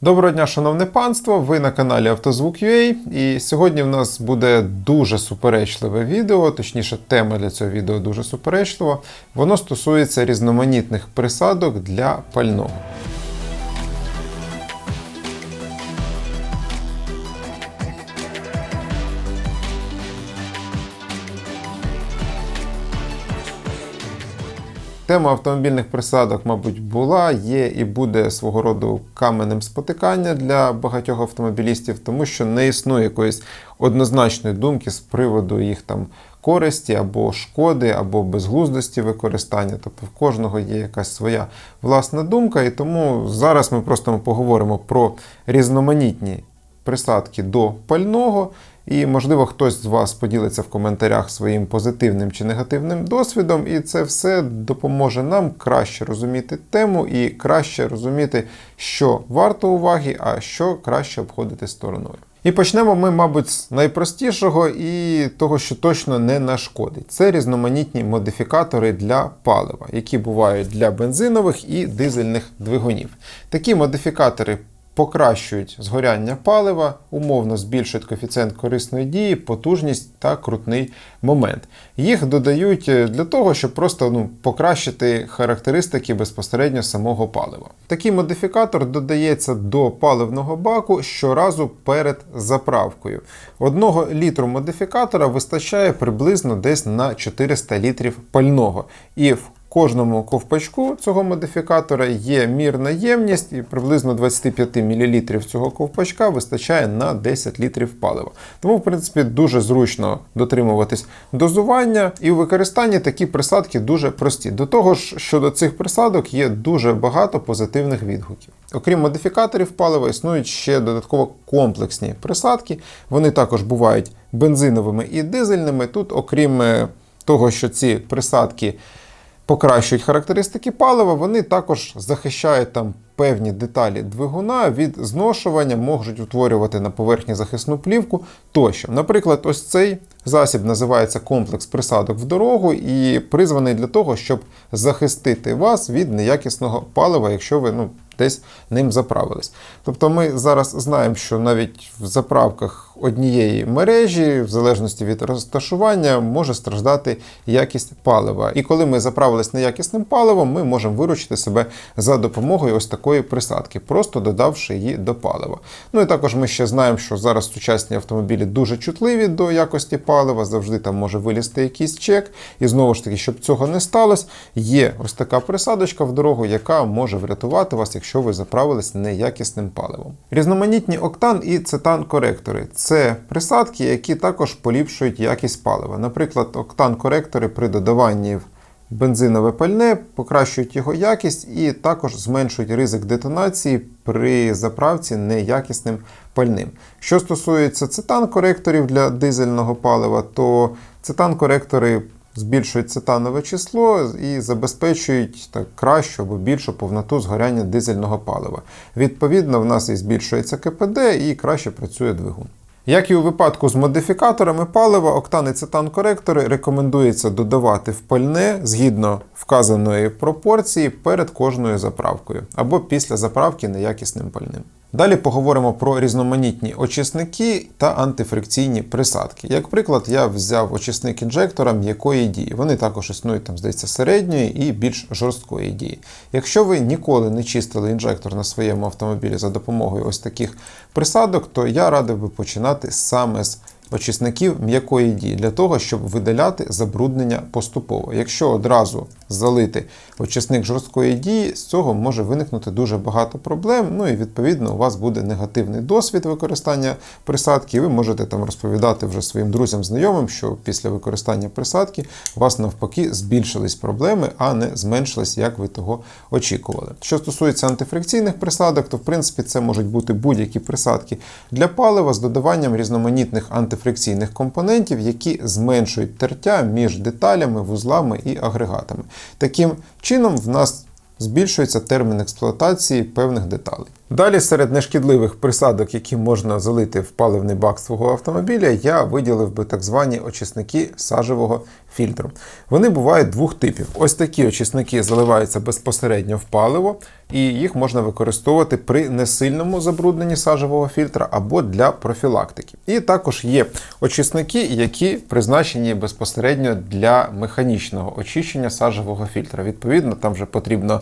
Доброго дня, шановне панство! Ви на каналі Автозвук.ua і сьогодні в нас буде дуже суперечливе відео, точніше, тема для цього відео дуже суперечлива. Воно стосується різноманітних присадок для пального. Тема автомобільних присадок, мабуть, була, є і буде свого роду каменем спотикання для багатьох автомобілістів, тому що не існує якоїсь однозначної думки з приводу їх там користі або шкоди, або безглуздості використання. Тобто в кожного є якась своя власна думка, і тому зараз ми просто поговоримо про різноманітні присадки до пального. І, можливо, хтось з вас поділиться в коментарях своїм позитивним чи негативним досвідом, і це все допоможе нам краще розуміти тему і краще розуміти, що варто уваги, а що краще обходити стороною. І почнемо ми, мабуть, з найпростішого і того, що точно не нашкодить. Це різноманітні модифікатори для палива, які бувають для бензинових і дизельних двигунів. Такі модифікатори покращують згоряння палива, умовно збільшують коефіцієнт корисної дії, потужність та крутний момент. Їх додають для того, щоб просто ну, покращити характеристики безпосередньо самого палива. Такий модифікатор додається до паливного баку щоразу перед заправкою. Одного літру модифікатора вистачає приблизно десь на 400 літрів пального. І в кожному ковпачку цього модифікатора є мірна ємність, і приблизно 25 мл цього ковпачка вистачає на 10 літрів палива. Тому, в принципі, дуже зручно дотримуватись дозування, і у використанні такі присадки дуже прості. До того ж, щодо цих присадок є дуже багато позитивних відгуків. Окрім модифікаторів палива, існують ще додатково комплексні присадки. Вони також бувають бензиновими і дизельними. Тут, окрім того, що ці присадки покращують характеристики палива, вони також захищають там певні деталі двигуна від зношування, можуть утворювати на поверхні захисну плівку тощо. Наприклад, ось цей засіб називається комплекс присадок в дорогу і призваний для того, щоб захистити вас від неякісного палива, якщо ви ну, десь ним заправились. Тобто ми зараз знаємо, що навіть в заправках однієї мережі, в залежності від розташування, може страждати якість палива. І коли ми заправились неякісним паливом, ми можемо виручити себе за допомогою ось такої присадки, просто додавши її до палива. Ну і також ми ще знаємо, що зараз сучасні автомобілі дуже чутливі до якості палива, завжди там може вилізти якийсь чек. І знову ж таки, щоб цього не сталося, є ось така присадочка в дорогу, яка може врятувати вас, якщо ви заправились неякісним паливом. Різноманітні октан і цетан-коректори. Це присадки, які також поліпшують якість палива. Наприклад, октан-коректори при додаванні в бензинове пальне покращують його якість і також зменшують ризик детонації при заправці неякісним пальним. Що стосується цетан-коректорів для дизельного палива, то цетан-коректори збільшують цетанове число і забезпечують так кращу або більшу повноту згоряння дизельного палива. Відповідно, в нас і збільшується КПД і краще працює двигун. Як і у випадку з модифікаторами палива, октани і цетан-коректори рекомендується додавати в пальне згідно вказаної пропорції перед кожною заправкою або після заправки неякісним пальним. Далі поговоримо про різноманітні очисники та антифрикційні присадки. Як приклад, я взяв очисник інжектора м'якої дії. Вони також існують там, здається, середньої і більш жорсткої дії. Якщо ви ніколи не чистили інжектор на своєму автомобілі за допомогою ось таких присадок, то я радив би починати саме з очисників м'якої дії для того, щоб видаляти забруднення поступово. Якщо одразу залити очисник жорсткої дії, з цього може виникнути дуже багато проблем. Ну і відповідно у вас буде негативний досвід використання присадки. І ви можете там розповідати вже своїм друзям, знайомим, що після використання присадки у вас навпаки збільшились проблеми, а не зменшились, як ви того очікували. Що стосується антифрикційних присадок, то в принципі це можуть бути будь-які присадки для палива з додаванням різноманітних антифрикційних фрикційних компонентів, які зменшують тертя між деталями, вузлами і агрегатами. Таким чином, в нас збільшується термін експлуатації певних деталей. Далі, серед нешкідливих присадок, які можна залити в паливний бак свого автомобіля, я виділив би так звані очисники сажевого фільтру. Вони бувають двох типів. Ось такі очисники заливаються безпосередньо в паливо. І їх можна використовувати при несильному забрудненні сажевого фільтра або для профілактики. І також є очисники, які призначені безпосередньо для механічного очищення сажевого фільтра. Відповідно, там вже потрібно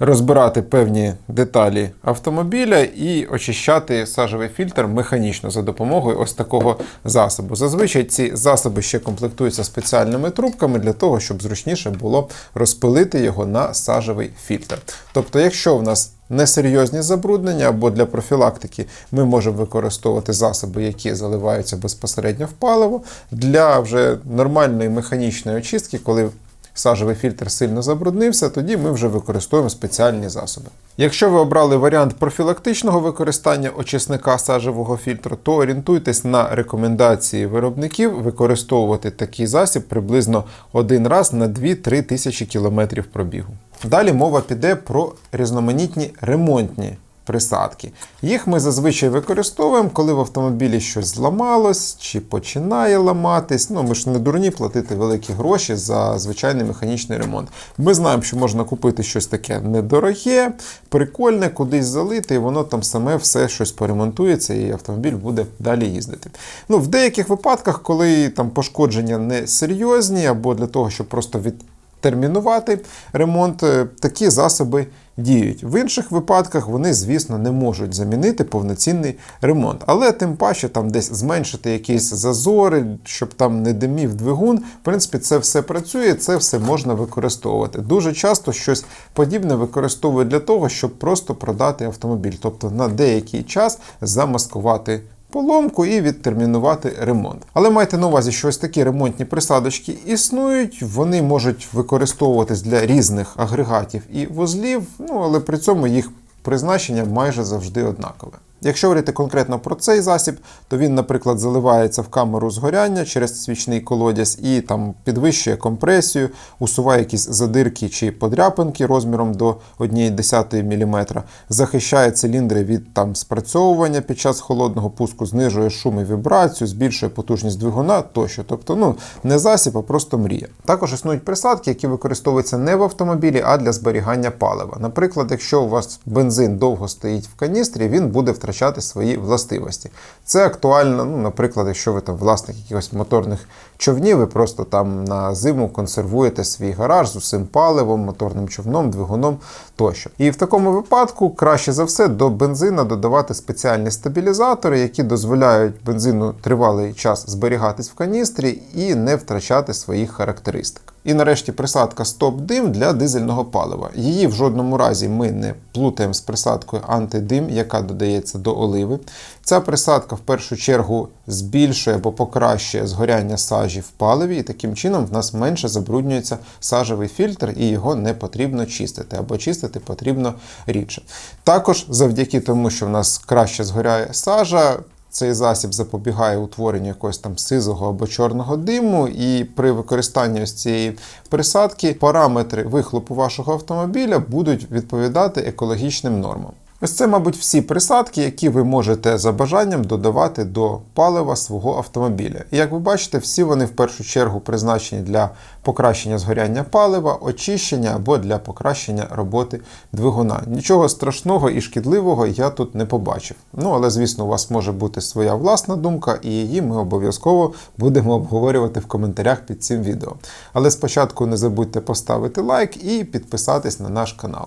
розбирати певні деталі автомобіля і очищати сажевий фільтр механічно за допомогою ось такого засобу. Зазвичай ці засоби ще комплектуються спеціальними трубками для того, щоб зручніше було розпилити його на сажевий фільтр. Тобто, якщо в нас несерйозні забруднення або для профілактики ми можемо використовувати засоби, які заливаються безпосередньо в паливо. Для вже нормальної механічної очистки, коли сажевий фільтр сильно забруднився, тоді ми вже використовуємо спеціальні засоби. Якщо ви обрали варіант профілактичного використання очисника сажевого фільтру, то орієнтуйтесь на рекомендації виробників використовувати такий засіб приблизно один раз на 2-3 тисячі кілометрів пробігу. Далі мова піде про різноманітні ремонтні присадки. Їх ми зазвичай використовуємо, коли в автомобілі щось зламалось чи починає ламатись. Ну, ми ж не дурні платити великі гроші за звичайний механічний ремонт. Ми знаємо, що можна купити щось таке недороге, прикольне, кудись залити, і воно там саме все щось поремонтується, і автомобіль буде далі їздити. Ну, В деяких випадках, коли там пошкодження не серйозні, або для того, щоб просто від термінувати ремонт, е, такі засоби діють. В інших випадках вони, звісно, не можуть замінити повноцінний ремонт. Але тим паче там десь зменшити якісь зазори, щоб там не димів двигун. В принципі, це все працює, це все можна використовувати. Дуже часто щось подібне використовують для того, щоб просто продати автомобіль, тобто на деякий час замаскувати поломку і відтермінувати ремонт. Але майте на увазі, що ось такі ремонтні присадочки існують, вони можуть використовуватись для різних агрегатів і вузлів, ну але при цьому їх призначення майже завжди однакове. Якщо говорити конкретно про цей засіб, то він, наприклад, заливається в камеру згоряння через свічний колодязь і там підвищує компресію, усуває якісь задирки чи подряпинки розміром до 1,1 мм, захищає циліндри від там спрацьовування під час холодного пуску, знижує шум і вібрацію, збільшує потужність двигуна тощо. Тобто, ну не засіб, а просто мрія. Також існують присадки, які використовуються не в автомобілі, а для зберігання палива. Наприклад, якщо у вас бензин довго стоїть в каністрі, він буде втрачати втрачати свої властивості. Це актуально, ну, наприклад, якщо ви там власник якихось моторних човнів, ви просто там на зиму консервуєте свій гараж з усім паливом, моторним човном, двигуном тощо. І в такому випадку краще за все до бензина додавати спеціальні стабілізатори, які дозволяють бензину тривалий час зберігатись в каністрі і не втрачати своїх характеристик. І нарешті присадка стоп-дим для дизельного палива. Її в жодному разі ми не плутаємо з присадкою антидим, яка додається до оливи. Ця присадка в першу чергу збільшує або покращує згоряння сажі в паливі, і таким чином в нас менше забруднюється сажевий фільтр, і його не потрібно чистити, або чистити потрібно рідше. Також завдяки тому, що в нас краще згоряє сажа. Цей засіб запобігає утворенню якогось там сизого або чорного диму, і при використанні ось цієї присадки параметри вихлопу вашого автомобіля будуть відповідати екологічним нормам. Ось це, мабуть, всі присадки, які ви можете за бажанням додавати до палива свого автомобіля. І як ви бачите, всі вони в першу чергу призначені для покращення згоряння палива, очищення або для покращення роботи двигуна. Нічого страшного і шкідливого я тут не побачив. Ну, але, звісно, у вас може бути своя власна думка, і її ми обов'язково будемо обговорювати в коментарях під цим відео. Але спочатку не забудьте поставити лайк і підписатись на наш канал.